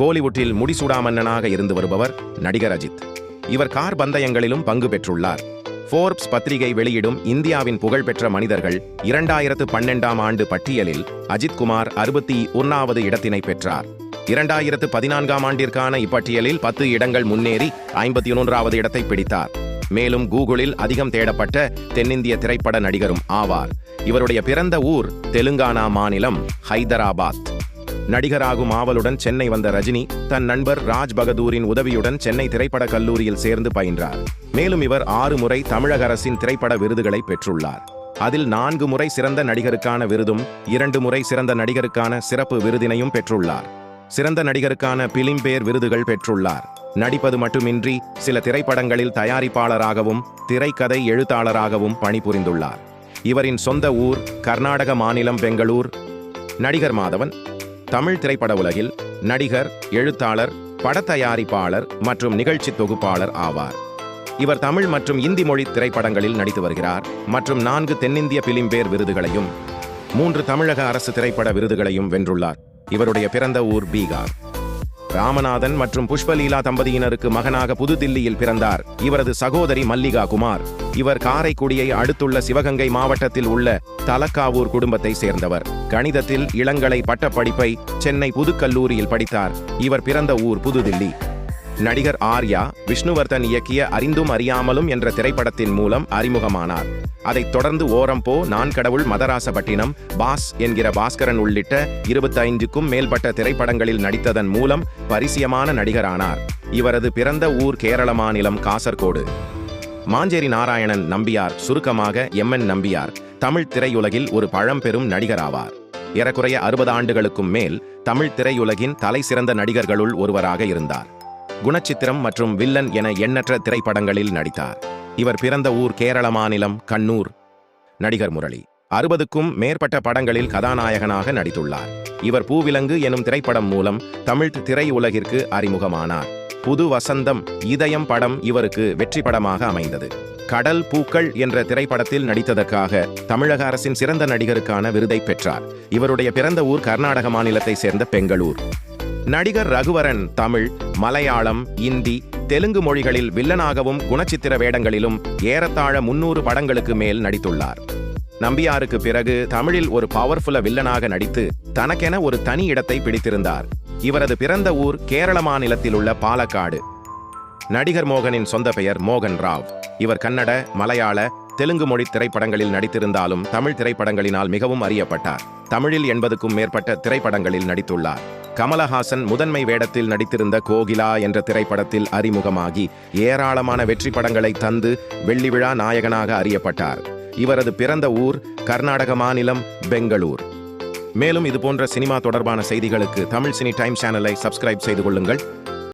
கோலிவுட்டில் முடிசூடாமன்னாக இருந்து வருபவர் நடிகர் அஜித். இவர் கார் பந்தயங்களிலும் பங்கு பெற்றுள்ளார். ஃபோர்ப்ஸ் பத்திரிகை வெளியிடும் இந்தியாவின் புகழ்பெற்ற மனிதர்கள் இரண்டாயிரத்து பன்னெண்டாம் ஆண்டு பட்டியலில் அஜித் குமார் அறுபத்தி ஒன்னாவது இடத்தினை பெற்றார். இரண்டாயிரத்து பதினான்காம் ஆண்டிற்கான இப்பட்டியலில் பத்து இடங்கள் முன்னேறி ஐம்பத்தி ஒன்றாவது இடத்தை பிடித்தார். மேலும் கூகுளில் அதிகம் தேடப்பட்ட தென்னிந்திய திரைப்பட நடிகரும் ஆவார். இவருடைய பிறந்த ஊர் தெலுங்கானா மாநிலம் ஹைதராபாத். நடிகராகும் ஆவலுடன் சென்னை வந்த ரஜினி தன் நண்பர் ராஜ் பகதூரின் உதவியுடன் சென்னை திரைப்படக் கல்லூரியில் சேர்ந்து பயின்றார். மேலும் இவர் ஆறு முறை தமிழக அரசின் திரைப்பட விருதுகளை பெற்றுள்ளார். அதில் நான்கு முறை சிறந்த நடிகருக்கான விருதும் இரண்டு முறை சிறந்த நடிகருக்கான சிறப்பு விருதினையும் பெற்றுள்ளார். சிறந்த நடிகருக்கான பிலிம்பேர் விருதுகள் பெற்றுள்ளார். நடிப்பது மட்டுமின்றி சில திரைப்படங்களில் தயாரிப்பாளராகவும் திரைக்கதை எழுத்தாளராகவும் பணிபுரிந்துள்ளார். இவரின் சொந்த ஊர் கர்நாடக மாநிலம் பெங்களூர். நடிகர் மாதவன் தமிழ் திரைப்பட உலகில் நடிகர் எழுத்தாளர் படத்தயாரிப்பாளர் மற்றும் நிகழ்ச்சி தொகுப்பாளர் ஆவார். இவர் தமிழ் மற்றும் இந்தி மொழி திரைப்படங்களில் நடித்து வருகிறார் மற்றும் நான்கு தென்னிந்திய பிலிம்பேர் விருதுகளையும் மூன்று தமிழக அரசு திரைப்பட விருதுகளையும் வென்றுள்ளார். இவருடைய பிறந்த ஊர் பீகார். ராமநாதன் மற்றும் புஷ்பலீலா தம்பதியினருக்கு மகனாக புதுதில்லியில் பிறந்தார். இவரது சகோதரி மல்லிகா குமார். இவர் காரைக்குடியை அடுத்துள்ள சிவகங்கை மாவட்டத்தில் உள்ள தலக்காவூர் குடும்பத்தை சேர்ந்தவர். கணிதத்தில் இளங்கலை பட்டப்படிப்பை சென்னை புதுக்கல்லூரியில் படித்தார். இவர் பிறந்த ஊர் புதுதில்லி. நடிகர் ஆர்யா விஷ்ணுவர்தன் இயக்கிய அறிந்தும் அறியாமலும் என்ற திரைப்படத்தின் மூலம் அறிமுகமானார். அதைத் தொடர்ந்து ஓரம்போ நான் கடவுள் மதராசபட்டினம் பாஸ் என்கிற பாஸ்கரன் உள்ளிட்ட இருபத்தைந்துக்கும் மேல்பட்ட திரைப்படங்களில் நடித்ததன் மூலம் பரிசியமான நடிகரானார். இவரது பிறந்த ஊர் கேரள மாநிலம் காசர்கோடு. மாஞ்சேரி நாராயணன் நம்பியார் சுருக்கமாக எம்என் நம்பியார் தமிழ் திரையுலகில் ஒரு பழம்பெரும் நடிகராவார். ஏறக்குறைய அறுபது ஆண்டுகளுக்கும் மேல் தமிழ் திரையுலகின் தலை சிறந்த நடிகர்களுள் ஒருவராக இருந்தார். குணச்சித்திரம் மற்றும் வில்லன் என எண்ணற்ற திரைப்படங்களில் நடித்தார். இவர் பிறந்த ஊர் கேரள மாநிலம் கண்ணூர். நடிகர் முரளி அறுபதுக்கும் மேற்பட்ட படங்களில் கதாநாயகனாக நடித்துள்ளார். இவர் பூவிலங்கு எனும் திரைப்படம் மூலம் தமிழ் திரையுலகிற்கு அறிமுகமானார். புது வசந்தம் இதயம் படம் இவருக்கு வெற்றி படமாக அமைந்தது. கடல் பூக்கள் என்ற திரைப்படத்தில் நடித்ததற்காக தமிழக அரசின் சிறந்த நடிகருக்கான விருதை பெற்றார். இவருடைய பிறந்த ஊர் கர்நாடக மாநிலத்தை சேர்ந்த பெங்களூர். நடிகர் ரகுவரன் தமிழ் மலையாளம் இந்தி தெலுங்கு மொழிகளில் வில்லனாகவும் குணச்சித்திர வேடங்களிலும் ஏறத்தாழ முன்னூறு படங்களுக்கு மேல் நடித்துள்ளார். நம்பியாருக்கு பிறகு தமிழில் ஒரு பவர்ஃபுல்ல வில்லனாக நடித்து தனக்கென ஒரு தனி இடத்தை பிடித்திருந்தார். இவரது பிறந்த ஊர் கேரள மாநிலத்தில் உள்ள பாலக்காடு. நடிகர் மோகனின் சொந்த பெயர் மோகன் ராவ். இவர் கன்னட மலையாள தெலுங்கு மொழி திரைப்படங்களில் நடித்திருந்தாலும் தமிழ் திரைப்படங்களினால் மிகவும் அறியப்பட்டார். தமிழில் எண்பதுக்கும் மேற்பட்ட திரைப்படங்களில் நடித்துள்ளார். கமலஹாசன் முதன்மை வேடத்தில் நடித்திருந்த கோகிலா என்ற திரைப்படத்தில் அறிமுகமாகி ஏராளமான வெற்றி படங்களை தந்து வெள்ளி விழா நாயகனாக அறியப்பட்டார். இவரது பிறந்த ஊர் கர்நாடக மாநிலம் பெங்களூர். மேலும் இது போன்ற சினிமா தொடர்பான செய்திகளுக்கு தமிழ் சினி டைம் சேனலை சப்ஸ்கிரைப் செய்து கொள்ளுங்கள்.